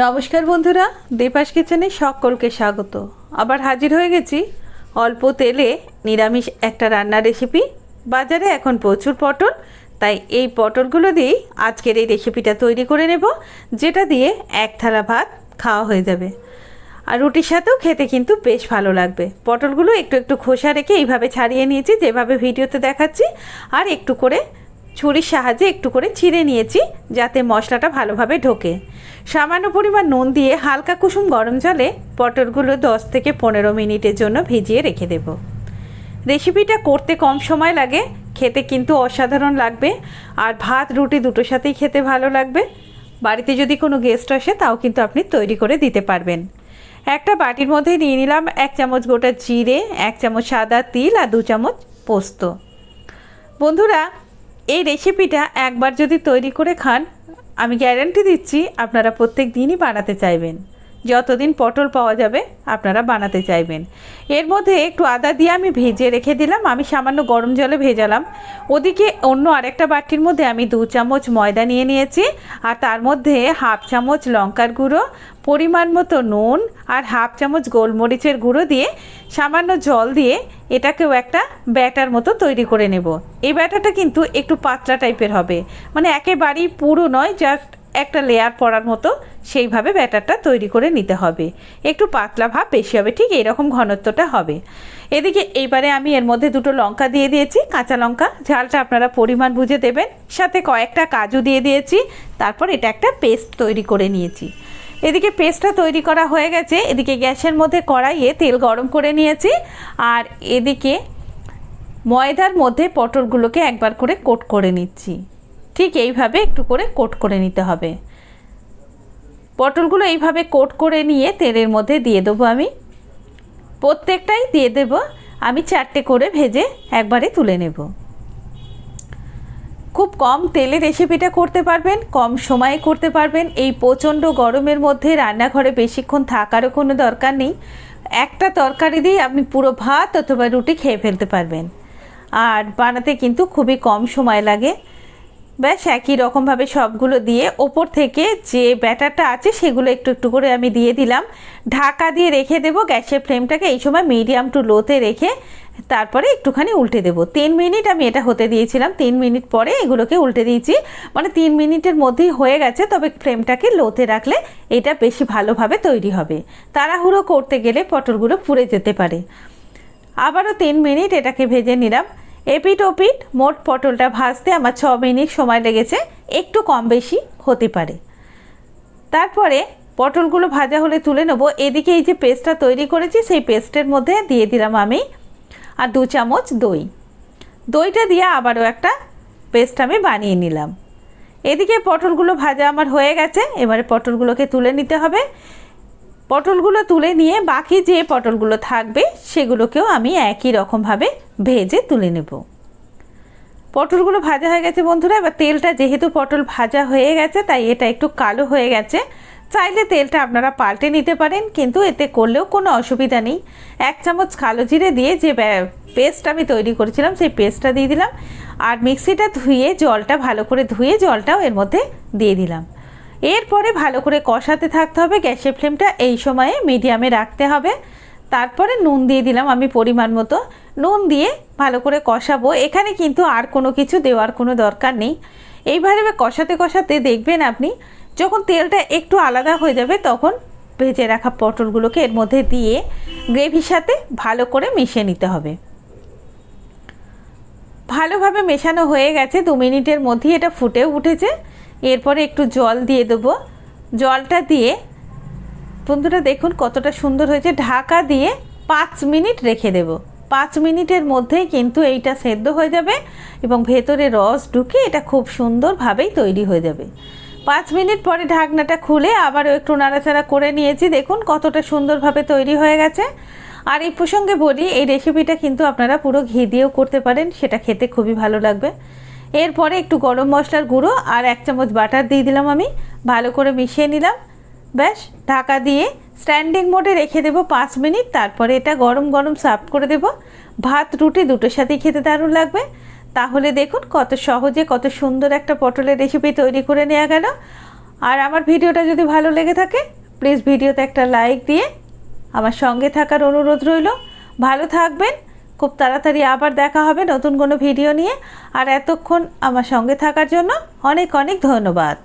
নমস্কার বন্ধুরা দেপাস কিচেনে সকলকে স্বাগত। আবার হাজির হয়ে গেছি অল্প তেলে নিরামিষ একটা রান্নার রেসিপি বাজারে এখন প্রচুর পটল, তাই এই পটলগুলো দিয়েই আজকের এই রেসিপিটা তৈরি করে নেব, যেটা দিয়ে এক থালা ভাত খাওয়া হয়ে যাবে। আর রুটির সাথেও খেতে কিন্তু বেশ ভালো লাগবে। পটলগুলো একটু একটু খোসা রেখে এইভাবে ছাড়িয়ে নিয়েছি, যেভাবে ভিডিওতে দেখাচ্ছি, আর একটু করে ছুরির সাহায্যে একটু করে ছিঁড়ে নিয়েছি যাতে মশলাটা ভালোভাবে ঢোকে। সামান্য পরিমাণ নুন দিয়ে হালকা কুসুম গরম জলে পটলগুলো দশ থেকে পনেরো মিনিটের জন্য ভিজিয়ে রেখে দেব। রেসিপিটা করতে কম সময় লাগে, খেতে কিন্তু অসাধারণ লাগবে, আর ভাত, রুটি দুটোর সাথেই খেতে ভালো লাগবে। বাড়িতে যদি কোনো গেস্ট আসে, তাও কিন্তু আপনি তৈরি করে দিতে পারবেন। একটা বাটির মধ্যে নিয়ে নিলাম এক চামচ গোটা জিরে, এক চামচ সাদা তিল আর দু চামচ পোস্ত। বন্ধুরা এই রেসিপিটা একবার যদি তৈরি করে খান, আমি গ্যারেন্টি দিচ্ছি আপনারা প্রত্যেক দিনই বানাতে চাইবেন। যতদিন পটল পাওয়া যাবে আপনারা বানাতে চাইবেন। এর মধ্যে একটু আদা দিয়ে আমি ভেজে রেখে দিলাম। আমি সামান্য গরম জলে ভেজালাম। ওদিকে অন্য আরেকটা বাটির মধ্যে আমি দু চামচ ময়দা নিয়ে নিয়েছি আর তার মধ্যে হাফ চামচ লঙ্কার গুঁড়ো, পরিমাণ মতো নুন আর হাফ চামচ গোলমরিচের গুঁড়ো দিয়ে সামান্য জল দিয়ে এটাকেও একটা ব্যাটার মতো তৈরি করে নেব। এই ব্যাটারটা কিন্তু একটু পাতলা টাইপের হবে। মানে একেবারেই পুরো নয়, জাস্ট একটা লেয়ার পড়ার মতো সেইভাবে ব্যাটারটা তৈরি করে নিতে হবে। একটু পাতলা ভাব বেশি হবে, ঠিক এরকম ঘনত্বটা হবে। এদিকে এইবারে আমি এর মধ্যে দুটো লঙ্কা দিয়ে দিয়েছি, কাঁচা লঙ্কা। ঝালটা আপনারা পরিমাণ বুঝে দেবেন। সাথে কয়েকটা কাজু দিয়ে দিয়েছি, তারপর এটা একটা পেস্ট তৈরি করে নিয়েছি। এদিকে পেস্টটা তৈরি করা হয়ে গেছে, এদিকে গ্যাসের মধ্যে কড়াইয়ে তেল গরম করে নিয়েছি। আর এদিকে ময়দার মধ্যে পটলগুলোকে একবার করে কোট করে নিচ্ছি। ঠিক এইভাবে একটু করে কোট করে নিতে হবে। পটলগুলো এইভাবে কোট করে নিয়ে তেলের মধ্যে দিয়ে দেবো আমি। প্রত্যেকটাই দিয়ে দেব। আমি চারটে করে ভেজে একবারে তুলে নেব। খুব কম তেলে রেসিপিটা করতে পারবেন, কম সময়ে করতে পারবেন। এই প্রচণ্ড গরমের মধ্যে রান্নাঘরে বেশিক্ষণ থাকারও কোনো দরকার নেই। একটা তরকারি দিয়ে আপনি পুরো ভাত অথবা রুটি খেয়ে ফেলতে পারবেন। আর বানাতে কিন্তু খুবই কম সময় লাগে। ব্যাস, একই রকমভাবে সবগুলো দিয়ে ওপর থেকে যে ব্যাটারটা আছে সেগুলো একটু একটু করে আমি দিয়ে দিলাম। ঢাকা দিয়ে রেখে দেবো গ্যাসের ফ্লেমটাকে, এই সময় মিডিয়াম টু লোতে রেখে তারপরে একটুখানি উল্টে দেবো। তিন মিনিট আমি এটা হতে দিয়েছিলাম, তিন মিনিট পরে এগুলোকে উল্টে দিয়েছি। মানে তিন মিনিটের মধ্যেই হয়ে গেছে, তবে ফ্লেমটাকে লোতে রাখলে এটা বেশি ভালোভাবে তৈরি হবে। তাড়াহুড়ো করতে গেলে পটলগুলো পুড়ে যেতে পারে। আবারও তিন মিনিট এটাকে ভেজে নিলাম। এপিট ওপিট মোট পটলটা ভাজতে আমার ছ মিনিট সময় লেগেছে, একটু কম বেশি হতে পারে। তারপরে পটলগুলো ভাজা হলে তুলে নেব। এদিকে এই যে পেস্টটা তৈরি করেছি, সেই পেস্টের মধ্যে দিয়ে দিলাম আমি আর দু চামচ দই। দইটা দিয়ে আবারও একটা পেস্ট আমি বানিয়ে নিলাম। এদিকে পটলগুলো ভাজা আমার হয়ে গেছে, এবারে পটলগুলোকে তুলে নিতে হবে। পটলগুলো তুলে নিয়ে বাকি যে পটলগুলো থাকবে সেগুলোকেও আমি একই রকমভাবে ভেজে তুলে নেব। পটলগুলো ভাজা হয়ে গেছে বন্ধুরা, এবার তেলটা যেহেতু পটল ভাজা হয়ে গেছে, তাই এটা একটু কালো হয়ে গেছে। চাইলে তেলটা আপনারা পাল্টে নিতে পারেন, কিন্তু এতে করলেও কোনো অসুবিধা নেই। এক চামচ কালো জিরে দিয়ে যে পেস্ট আমি তৈরি করেছিলাম, সেই পেস্টটা দিয়ে দিলাম। আর মিক্সিটা ধুয়ে জলটা, ভালো করে ধুয়ে জলটাও এর মধ্যে দিয়ে দিলাম। এরপরে ভালো করে কষাতে থাকতে হবে, গ্যাসের ফ্লেমটা এই সময়ে মিডিয়ামে রাখতে হবে। তারপরে নুন দিয়ে দিলাম আমি পরিমাণ মতো। নুন দিয়ে ভালো করে কষাবো, এখানে কিন্তু আর কোনো কিছু দেওয়ার কোনো দরকার নেই। এইভাবে কষাতে কষাতে দেখবেন আপনি, যখন তেলটা একটু আলাদা হয়ে যাবে তখন ভেজে রাখা পটলগুলোকে এর মধ্যে দিয়ে গ্রেভির সাথে ভালো করে মিশিয়ে নিতে হবে। ভালোভাবে মেশানো হয়ে গেছে, দু মিনিটের মধ্যেই এটা ফুটে উঠেছে। এরপরে একটু জল দিয়ে দেবো। জলটা দিয়ে বন্ধুরা দেখুন কতটা সুন্দর হয়েছে। ঢাকা দিয়ে পাঁচ মিনিট রেখে দেব। পাঁচ মিনিটের মধ্যেই কিন্তু এইটা সেদ্ধ হয়ে যাবে এবং ভেতরে রস ঢুকে এটা খুব সুন্দরভাবেই তৈরি হয়ে যাবে। পাঁচ মিনিট পরে ঢাকনাটা খুলে আবারও একটু নাড়াচাড়া করে নিয়েছি। দেখুন কতটা সুন্দরভাবে তৈরি হয়ে গেছে। আর এই প্রসঙ্গে বলি, এই রেসিপিটা কিন্তু আপনারা পুরো ঘি দিয়েও করতে পারেন, সেটা খেতে খুবই ভালো লাগবে। এরপরে একটু গরম মশলার গুঁড়ো আর এক চামচ বাটার দিয়ে দিলাম আমি। ভালো করে মিশিয়ে নিলাম। ব্যাস, ঢাকা দিয়ে স্ট্যান্ডিং মোডে রেখে দেবো পাঁচ মিনিট। তারপরে এটা গরম গরম সার্ভ করে দেবো। ভাত, রুটি দুটোর সাথেই খেতে দারুণ লাগবে। তাহলে দেখুন কত সহজে, কত সুন্দর একটা পটলের রেসিপি তৈরি করে নেওয়া গেল। আর আমার ভিডিওটা যদি ভালো লেগে থাকে, প্লিজ ভিডিওতে একটা লাইক দিয়ে আমার সঙ্গে থাকার অনুরোধ রইল। ভালো থাকবেন। খুব তাড়াতাড়ি আবার দেখা হবে নতুন কোনো ভিডিও নিয়ে। আর এতক্ষণ আমার সঙ্গে থাকার জন্য অনেক অনেক ধন্যবাদ।